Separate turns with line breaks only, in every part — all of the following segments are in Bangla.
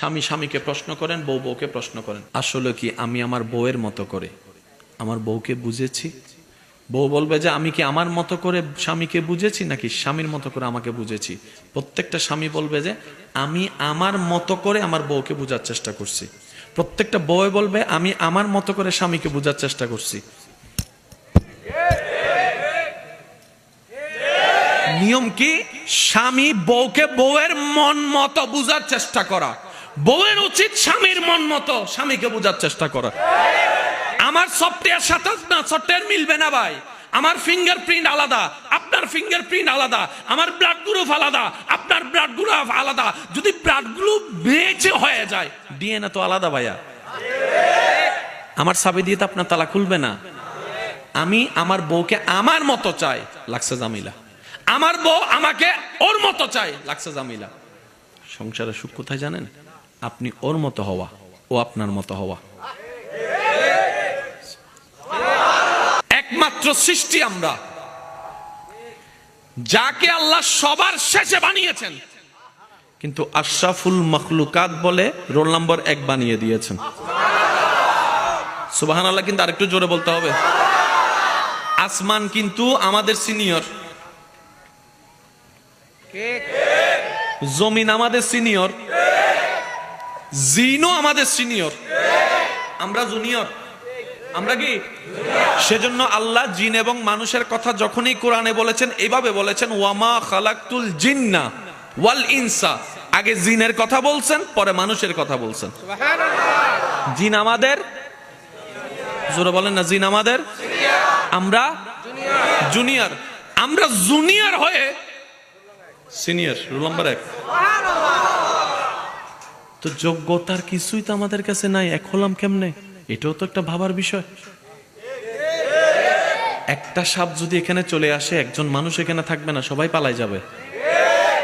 স্বামী স্বামীকে প্রশ্ন করেন, বউ বউকে প্রশ্ন করেন। আসলে কি আমি আমার বউয়ের মতো করে? আমার বউকে বুঝেছি? বউ বলবে যে, আমি কি আমার মতো করে স্বামীকে বুঝেছি নাকি স্বামীর মতো করে আমাকে বুঝেছি? প্রত্যেকটা স্বামী বলবে যে, আমি আমার মতো করে আমার বউকে বোঝার চেষ্টা করছি। প্রত্যেকটা বউ বলবে, আমি আমার মতো করে স্বামীকে বোঝার চেষ্টা করছি। নিয়ম কি? স্বামী বউকে বউয়ের মন মতো বুঝার চেষ্টা করা। বউয়ের উচিত স্বামীর মন মতো স্বামীকে বোঝার চেষ্টা করা। আমার সফটওয়্যার সাথে না সফটওয়্যার মিলবে না ভাই। আমার ফিঙ্গারপ্রিন্ট আলাদা, আপনার ফিঙ্গারপ্রিন্ট আলাদা, আমার ব্লাড গ্রুপ আলাদা, আপনার ব্লাড গ্রুপ আলাদা। যদি ব্লাড গ্রুপ বেঁচে হয়ে যায় ডিএনএ তো আলাদা ভাইয়া। আমার সাবি দিয়ে তো আপনার তালা খুলবে না। আমি আমার বউকে আমার মতো চাই, লাগছে জামিলা। আমার বউ আমাকে ওর মতো চাই, লাগছে জামিলা। সংসারের সুখ কোথায় জানেন? আপনি ওর মতো হওয়া ও আপনার মতো হওয়া। একমাত্র সৃষ্টি আমরা। যাকে আল্লাহ সবার শেষে বানিয়েছেন। কিন্তু আশরাফুল মখলুকাত বলে রোল নম্বর এক বানিয়ে দিয়েছেন। সুবাহান আল্লাহ কিন্তু আরেকটু জোরে বলতে হবে। আসমান কিন্তু আমাদের সিনিয়র। জমিন আমাদের সিনিয়র। জিনও আমাদের সিনিয়র। আমরা জুনিয়র। আমরা কি? সেজন্য আল্লাহ জিন এবং মানুষের কথা যখনই কোরআনে বলেছেন এইভাবে বলেছেন ওয়ামা খালাকতুল জিন্না ওয়াল ইনসা। আগে জিনের কথা বলছেন পরে মানুষের কথা বলছেন। জিন আমাদের? জোরে বলেন না জিন আমাদের? আমরা? জুনিয়র। আমরা জুনিয়র হয়ে সিনিয়র রোল নাম্বার এক। তো যোগ্যতার কিছুই তো আমাদের কাছে নাই, এক হলাম কেমনে? এটাও তো একটা ভাবার বিষয়। একটা সাপ যদি এখানে চলে আসে, একজন মানুষ এখানে থাকবে না, সবাই পালাই যাবে।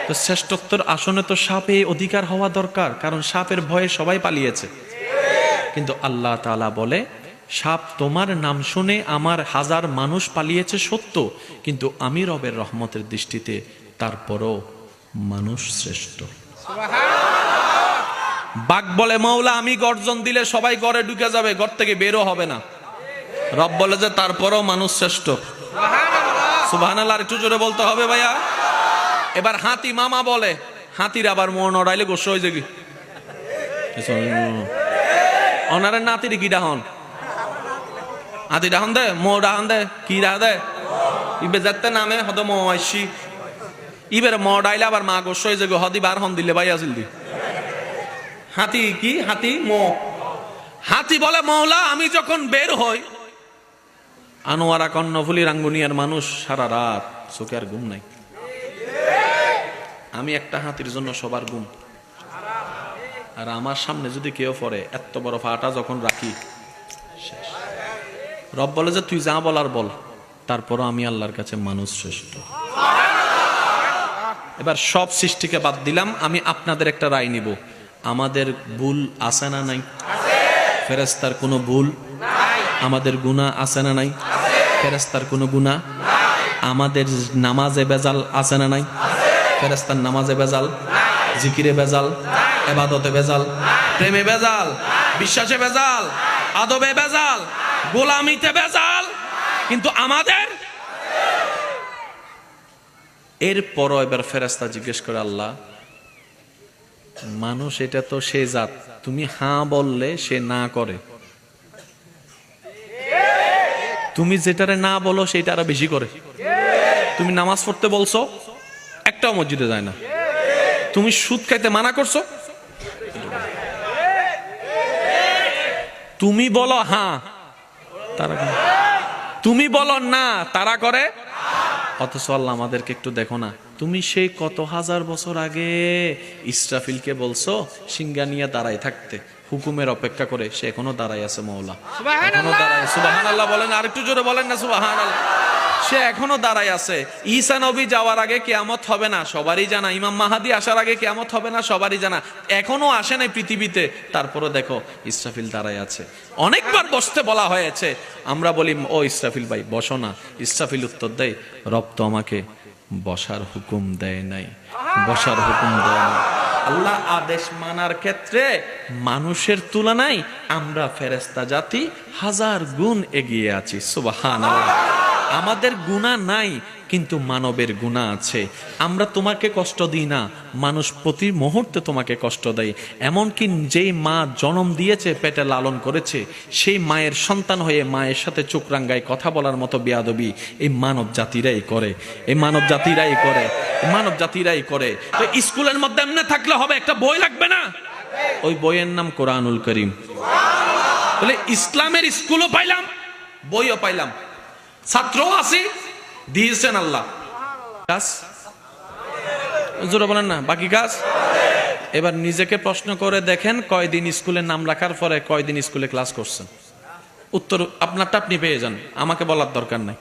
তো শ্রেষ্ঠত্বর আসনে তো সাপে অধিকার হওয়া দরকার, কারণ সাপের ভয়ে সবাই পালিয়েছে। কিন্তু আল্লাহ তাআলা বলে, সাপ তোমার নাম শুনে আমার হাজার মানুষ পালিয়েছে সত্য, কিন্তু আমি রবের রহমতের দৃষ্টিতে তারপরও মানুষ শ্রেষ্ঠ। বাঘ বলে মৌলা আমি গর্জন দিলে সবাই ঘরে ঢুকে যাবে ঘর থেকে বেরো হবে না। রব বলে যে তারপরও মানুষ শ্রেষ্ঠ। সুবাহান আল্লাহ একটু জোরে বলতে হবে ভাইয়া। এবার হাতি মামা বলে হাতির আবার মন নড়াইলে গোস্ব হয়ে যাবি। অনারের নাতির কি ডাহন? হাতি ডাহন দে মো ডাহন দে কি ডাহ দে? ইবে যাতে নামে হদ মো আইসি ইবের ম ডাইলে আবার মা গোস্ব হয়ে যাবে হদি বার হন দিলে ভাই আসিল দি হাতি কি? হাতি মো। হাতি বলে, মৌলা, আমি যখন বের হই, আনোয়ারা কর্ণফুলি রাঙ্গুনিয়ার মানুষ সারা রাত চোখে আর ঘুম নাই। আমি একটা হাতির জন্য সবার ঘুম। আর আমার সামনে যদি কেউ পড়ে, এত বড় ফাটা যখন রাখি, শেষ। রব বলে যে, তুই যা বলার বল, তারপরও আমি আল্লাহর কাছে মানুষ শ্রেষ্ঠ। এবার সব সৃষ্টিকে বাদ দিলাম, আমি আপনাদের একটা রায় নিব। আমাদের ভুল আছে না নাই? ফেরেস্তার কোনো ভুল? আমাদের গুণা আছে না নাই? ফেরেস্তার কোনো গুণা আমাদের নামাজে বেজাল আছে না নাই? ফেরেস্তার নামাজে বেজাল জিকিরে বেজাল এবাদতে বেজাল প্রেমে বেজাল বিশ্বাসে বেজাল আদবে বেজাল গোলামিতে বেজাল কিন্তু আমাদের? এরপরও এবার ফেরেস্তা জিজ্ঞেস করে, আল্লাহ মানুষ এটা তো সে জাত। তুমি হ্যাঁ বললে সে না করে। তুমি যেটারে না বলো সেটা আরও বেশি করে। তুমি নামাজ পড়তে বলছো, একটাও মসজিদে যায় না। তুমি সুদ খাইতে মানা করছ। তুমি বলো হ্যাঁ তারা তুমি বলো না, তারা করে। অথচ আল্লাহ আমাদেরকে একটু দেখো না। তুমি সেই কত হাজার বছর আগে ইসরাফিলকে বলছো সিঙ্গা নিয়ে দাঁড়াই থাকতে। হুকুমের অপেক্ষা করে সে এখনও দাঁড়ায় আছে মৌলা এখনও দাঁড়ায় সুবাহান আল্লাহ বলেন আরেকটু জোরে বলেন না সুবাহান আল্লাহ সে এখনও দাঁড়াই আছে। ঈসা নবী যাওয়ার আগে কেয়ামত হবে না, সবারই জানা। ইমাম মাহাদি আসার আগে কেয়ামত হবে না, সবারই জানা। এখনও আসে নাই পৃথিবীতে। তারপরে দেখো, ইসরাফিল দাঁড়াই আছে। অনেকবার বসতে বলা হয়েছে। আমরা বলি, ও ইসরাফিল ভাই, বসো না। ইসরাফিল উত্তর দেয়, রব তো আমাকে বসার হুকুম দেয় নাই। বসার হুকুম দেয় নাই। আল্লাহ আদেশ মানার ক্ষেত্রে মানুষের তুলনায় আমরা ফেরেস্তা জাতি হাজার গুণ এগিয়ে আছি। সুবাহান আমাদের গুণা নাই, কিন্তু মানবের গুণা আছে। আমরা তোমাকে কষ্ট দিই না, মানুষ প্রতি মুহূর্তে তোমাকে কষ্ট দেয়। এমনকি যেই মা জন্ম দিয়েছে, পেটে লালন করেছে, সেই মায়ের সন্তান হয়ে মায়ের সাথে চোখরাঙ্গায় কথা বলার মতো বেয়াদবি এই মানব জাতিরাই করে। এই মানব জাতিরাই করে। মানব জাতিরাই করে। তো স্কুলের মধ্যে এমনি থাকলে হবে, একটা বই লাগবে না? ওই বইয়ের নাম কোরআনুল করিম। বলে, ইসলামের স্কুলও পাইলাম, বইও পাইলাম। ছাত্রও আছি দিয়েছেন আল্লাহ। কাজ? জোরে বলেন না বাকি কাজ? এবার নিজেকে প্রশ্ন করে দেখেন কয়দিন স্কুলে নাম রাখার পরে কয়দিন স্কুলে ক্লাস করছেন। উত্তর আপনারটা আপনি পেয়ে যান আমাকে বলার দরকার নাই।